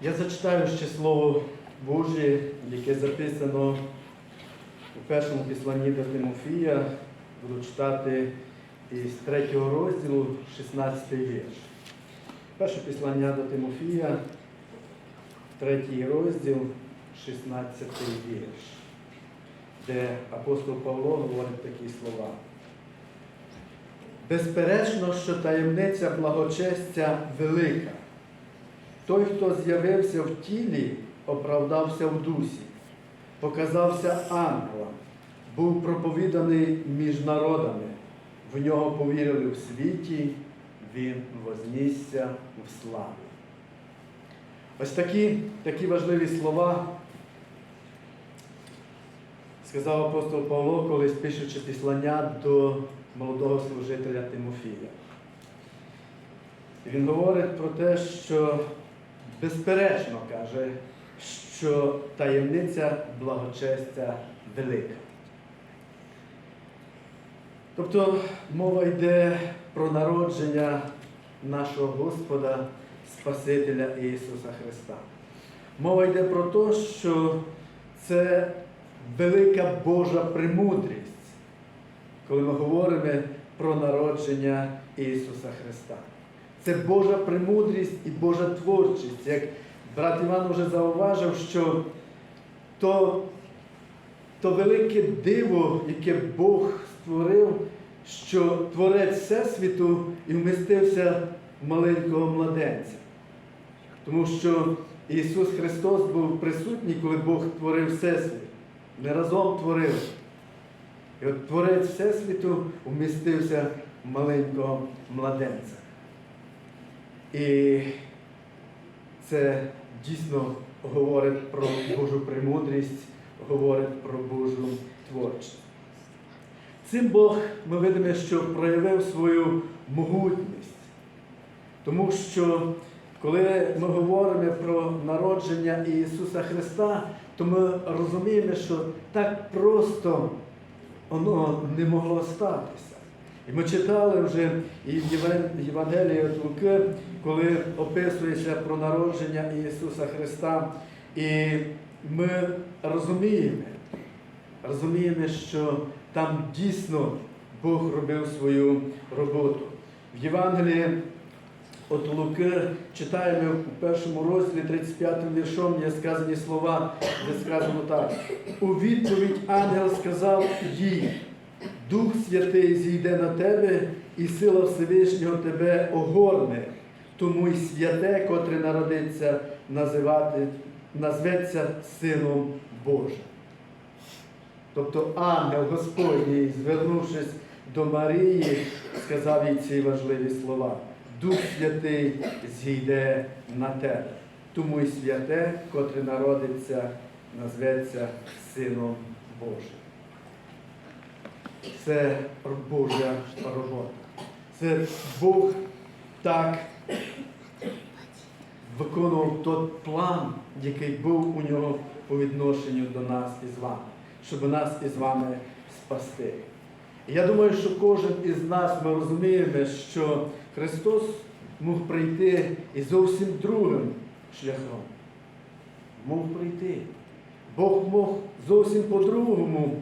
Я зачитаю ще Слово Боже, яке записано у першому післанні до Тимофія. Буду читати із 3 розділу, 16 вірш. Перше післання до Тимофія, 3 розділ, 16 вірш, де апостол Павло говорить такі слова. Безперечно, що таємниця благочестя велика. Той, хто з'явився в тілі, оправдався в дусі, показався ангелом, був проповіданий між народами, в нього повірили в світі, він вознісся в славу. Ось такі, такі важливі слова сказав апостол Павло, колись пишучи післання до молодого служителя Тимофія. Він говорить про те, що безперечно каже, що таємниця благочестя велика. Тобто мова йде про народження нашого Господа, Спасителя Ісуса Христа. Мова йде про те, що це велика Божа премудрість, коли ми говоримо про народження Ісуса Христа. Це Божа премудрість і Божа творчість. Як брат Іван вже зауважив, що то, то велике диво, яке Бог створив, що Творець Всесвіту і вмістився в маленького младенця. Тому що Ісус Христос був присутній, коли Бог творив Всесвіт. Не разом творив. І от Творець Всесвіту вмістився в маленького младенця. І це дійсно говорить про Божу премудрість, говорить про Божу творчість. Цим Бог ми видимо, що проявив свою могутність. Тому що коли ми говоримо про народження Ісуса Христа, то ми розуміємо, що так просто воно не могло статися. І ми читали вже і в Євангелії від Луки, коли описується про народження Ісуса Христа. І ми розуміємо, розуміємо, що там дійсно Бог робив свою роботу. В Євангелії от Луки читаємо у першому розділі 35 віршом є сказані слова, де сказано так. У відповідь ангел сказав їй, Дух Святий зійде на тебе, і сила Всевишнього тебе огорне, тому й святе, котре народиться, називати, назветься Сином Божим. Тобто ангел Господній, звернувшись до Марії, сказав їй ці важливі слова. Дух Святий зійде на тебе, тому й святе, котре народиться, назветься Сином Божим. Це Божа робота. Це Бог так виконував той план, який був у нього по відношенню до нас із вами, щоб нас із вами спасти. Я думаю, що кожен із нас ми розуміємо, що Христос мог прийти і зовсім другим шляхом. Мог прийти. Бог мог зовсім по-другому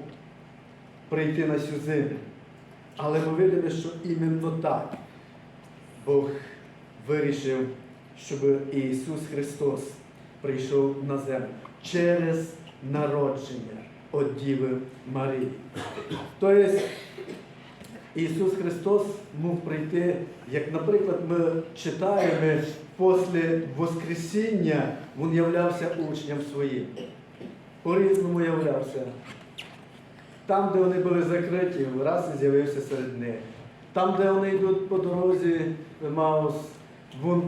прийти на цю землю. Але ми видимо, що іменно так Бог вирішив, щоб Ісус Христос прийшов на землю через народження від Діви Марії. Тобто Ісус Христос мог прийти, як, наприклад, ми читаємо, після Воскресіння Він являвся учням своїм. По-різному являвся. Там, де вони були закриті, раз і з'явився серед них. Там, де вони йдуть по дорозі Маус, він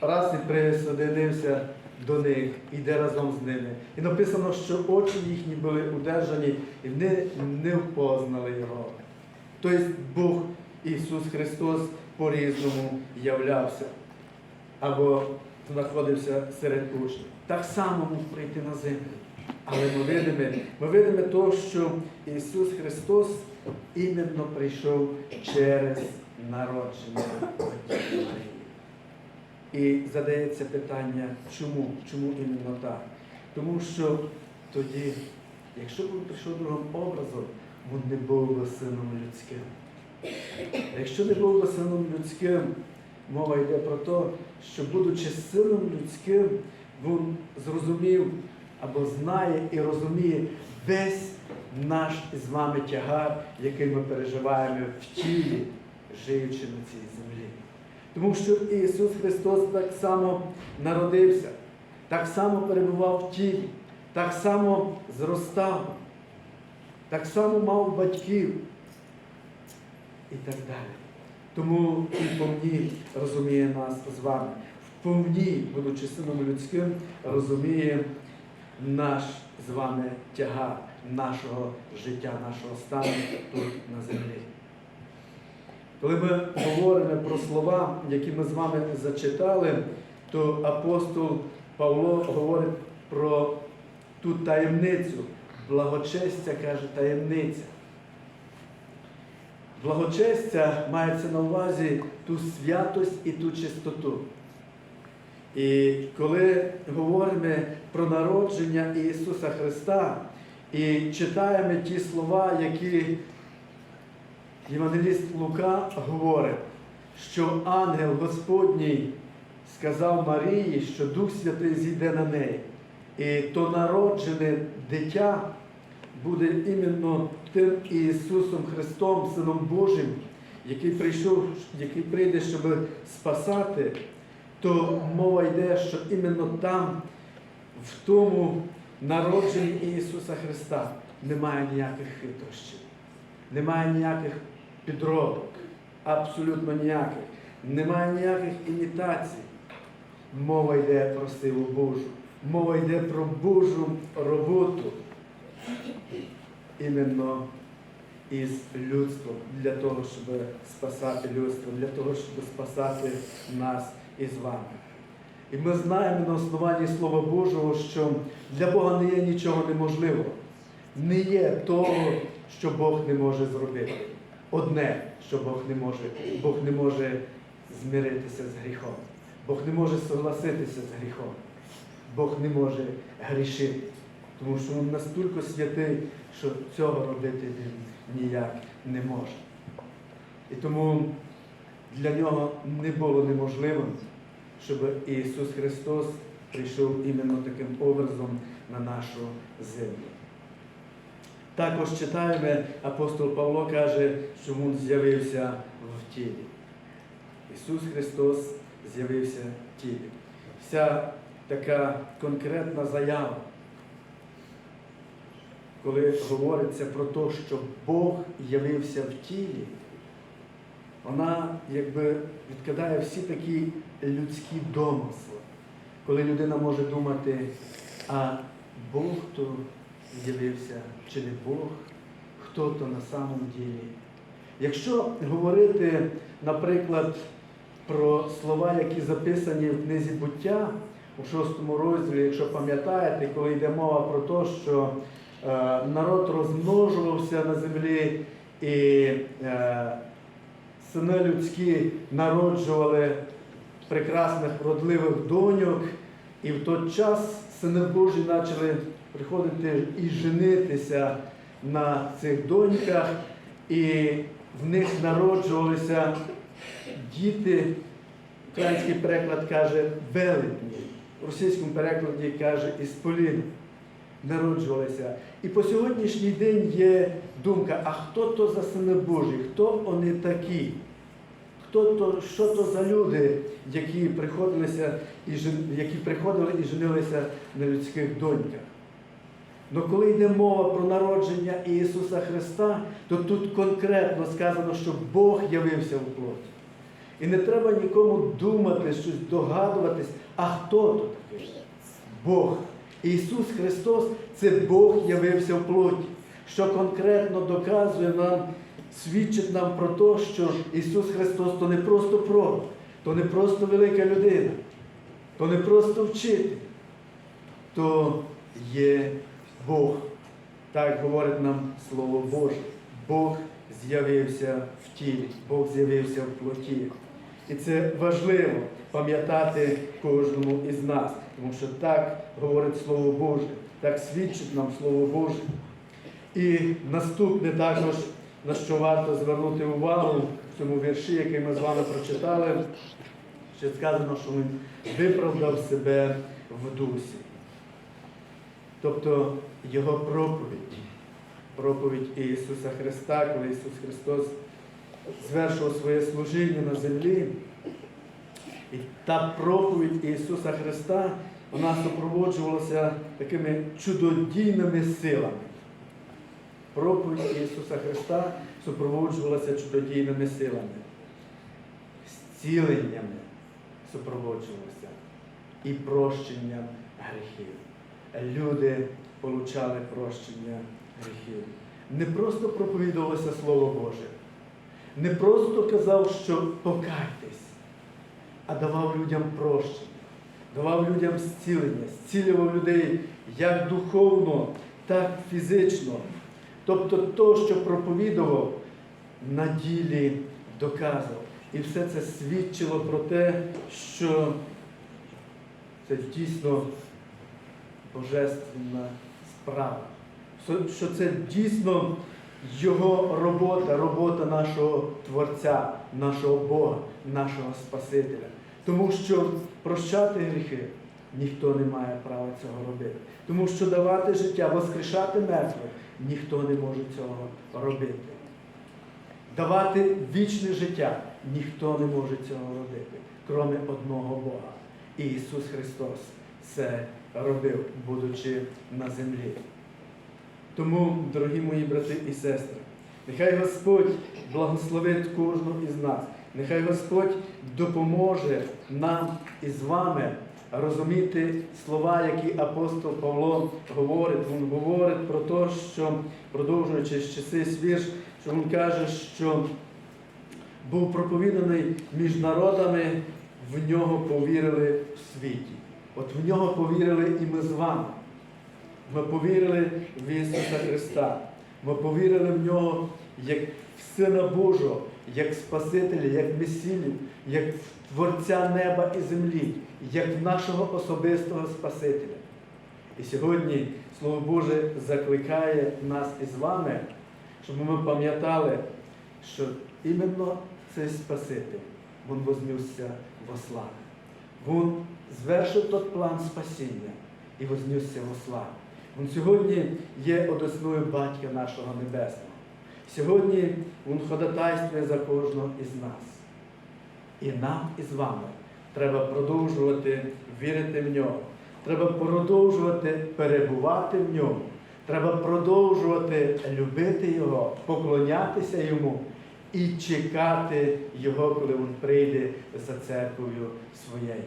раз і присоединився до них, іде разом з ними. І написано, що очі їхні були удержані і вони не впознали його. Тобто Бог Ісус Христос по-різному являвся або знаходився серед учнів. Так само мог прийти на землю. Але ми видимо, ми видимо то, що Ісус Христос іменно прийшов через народження Марії. І задається питання, чому? Чому іменно так? Тому що тоді, якщо б він прийшов другим образом, він не був би сином людським. Якщо не був би сином людським, мова йде про те, що, будучи сином людським, він зрозумів або знає і розуміє весь наш із вами тягар, який ми переживаємо в тілі, живучи на цій землі. Тому що Ісус Христос так само народився, так само перебував в тілі, так само зростав, так само мав батьків і так далі. Тому і повні розуміє нас з вами. Вповні, будучи сином людським, розуміє наш з вами тягар нашого життя, нашого стану тут на землі. Коли ми говоримо про слова, які ми з вами зачитали, то апостол Павло говорить про ту таємницю. Благочестя каже таємниця. Благочестя мається на увазі ту святость і ту чистоту. І коли говоримо про народження Ісуса Христа і читаємо ті слова, які Євангеліст Лука говорить, що ангел Господній сказав Марії, що Дух Святий зійде на неї. І то народжене дитя буде іменно тим Ісусом Христом, Сином Божим, який прийшов, який прийде, щоб спасати, то мова йде, що іменно там, в тому народженні Ісуса Христа, немає ніяких хитрощів, немає ніяких підробок, абсолютно ніяких, немає ніяких імітацій. Мова йде про силу Божу, мова йде про Божу роботу. Іменно із людством, для того, щоб спасати людство, для того, щоб спасати нас із вами. І ми знаємо на основанні Слова Божого, що для Бога не є нічого неможливого. Не є того, що Бог не може зробити. Одне, що Бог не може, Бог не може змиритися з гріхом. Бог не може согласитися з гріхом. Бог не може грішити. Тому що він настільки святий, що цього робити він ніяк не може. І тому для нього не було неможливим, щоб Ісус Христос прийшов іменно таким образом на нашу землю. Також читаємо, апостол Павло каже, що Він з'явився в тілі. Ісус Христос з'явився в тілі. Вся така конкретна заява, коли говориться про те, що Бог явився в тілі, вона якби відкидає всі такі людські домисли, коли людина може думати, а Бог то з'явився чи не Бог, хто то на самом ділі. Якщо говорити, наприклад, про слова, які записані в книзі буття у шостому розділі, якщо пам'ятаєте, коли йде мова про те, що е, народ розмножувався на землі і е, сини людські народжували прекрасних вродливих доньок, і в той час сини Божі почали приходити і женитися на цих доньках, і в них народжувалися діти. Український переклад каже велетні, в російському перекладі каже ісполін. Народжувалися. І по сьогоднішній день є думка, а хто то за сини Божі, хто вони такі? Хто то, що то за люди, які приходилися і які приходили і женилися на людських доньках? Но коли йде мова про народження Ісуса Христа, то тут конкретно сказано, що Бог явився в плоті. І не треба нікому думати, щось догадуватись, а хто то такий? Бог. Ісус Христос це Бог явився в плоті, що конкретно доказує нам, свідчить нам про те, що Ісус Христос то не просто пророк, то не просто велика людина, то не просто вчитель, то є Бог. Так говорить нам Слово Боже. Бог з'явився в тілі, Бог з'явився в плоті. І це важливо пам'ятати кожному із нас, тому що так говорить Слово Боже, так свідчить нам Слово Боже. І наступне також, на що варто звернути увагу в цьому вірші, який ми з вами прочитали, ще сказано, що він виправдав себе в дусі. Тобто його проповідь, проповідь Ісуса Христа, коли Ісус Христос звершував своє служіння на землі. І та проповідь Ісуса Христа вона супроводжувалася такими чудодійними силами. Проповідь Ісуса Христа супроводжувалася чудодійними силами, зціленнями супроводжувалася і прощенням гріхів. Люди получали прощення гріхів. Не просто проповідувалося Слово Боже, не просто казав, що покайтесь, а давав людям прощення, давав людям зцілення, зцілював людей як духовно, так фізично. Тобто то, що проповідував, на ділі доказував. І все це свідчило про те, що це дійсно божественна справа. Що- це дійсно його робота, робота нашого Творця, нашого Бога, нашого Спасителя. Тому що прощати гріхи ніхто не має права цього робити. Тому що давати життя, воскрешати мертвих ніхто не може цього робити. Давати вічне життя ніхто не може цього робити, крім одного Бога. І Ісус Христос це робив, будучи на землі. Тому, дорогі мої брати і сестри, нехай Господь благословить кожного із нас. Нехай Господь допоможе нам із вами розуміти слова, які апостол Павло говорить. Він говорить про те, що, продовжуючи ще цей вірш, що він каже, що був проповіданий між народами, в нього повірили в світі. От в нього повірили і ми з вами. Ми повірили в Ісуса Христа. Ми повірили в Нього як в Сина Божого, як Спасителя, як Месію, як Творця неба і землі, як нашого особистого Спасителя. І сьогодні Слово Боже закликає нас із вами, щоб ми пам'ятали, що іменно цей Спаситель, Він вознісся во славі. Він звершив той план спасіння і вознісся во славі. Він сьогодні є одесною батька нашого Небесного. Сьогодні Він ходатайствує за кожного із нас. І нам із вами треба продовжувати вірити в нього. Треба продовжувати перебувати в ньому. Треба продовжувати любити Його, поклонятися Йому і чекати Його, коли Він прийде за церквою своєю.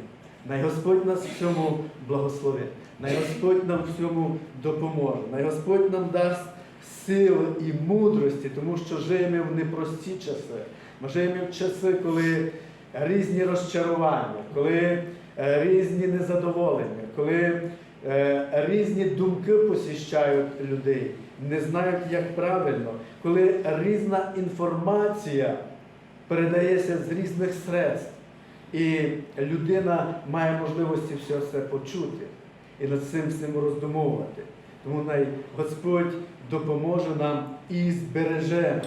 Най Господь нас в цьому благословить, най Господь нам в цьому допоможе, най Господь нам дасть сили і мудрості, тому що живемо в непрості часи. Ми живемо в часи, коли різні розчарування, коли е, різні незадоволення, коли е, різні думки посіщають людей, не знають, як правильно, коли різна інформація передається з різних средств. І людина має можливості все це почути і над цим всім роздумовувати. Тому най Господь допоможе нам і збереже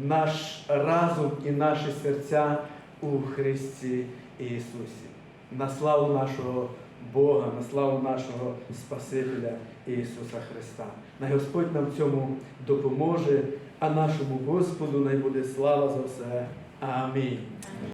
наш разум і наші серця у Христі Ісусі. На славу нашого Бога, на славу нашого Спасителя Ісуса Христа. Най Господь нам в цьому допоможе, а нашому Господу най буде слава за все. Амінь.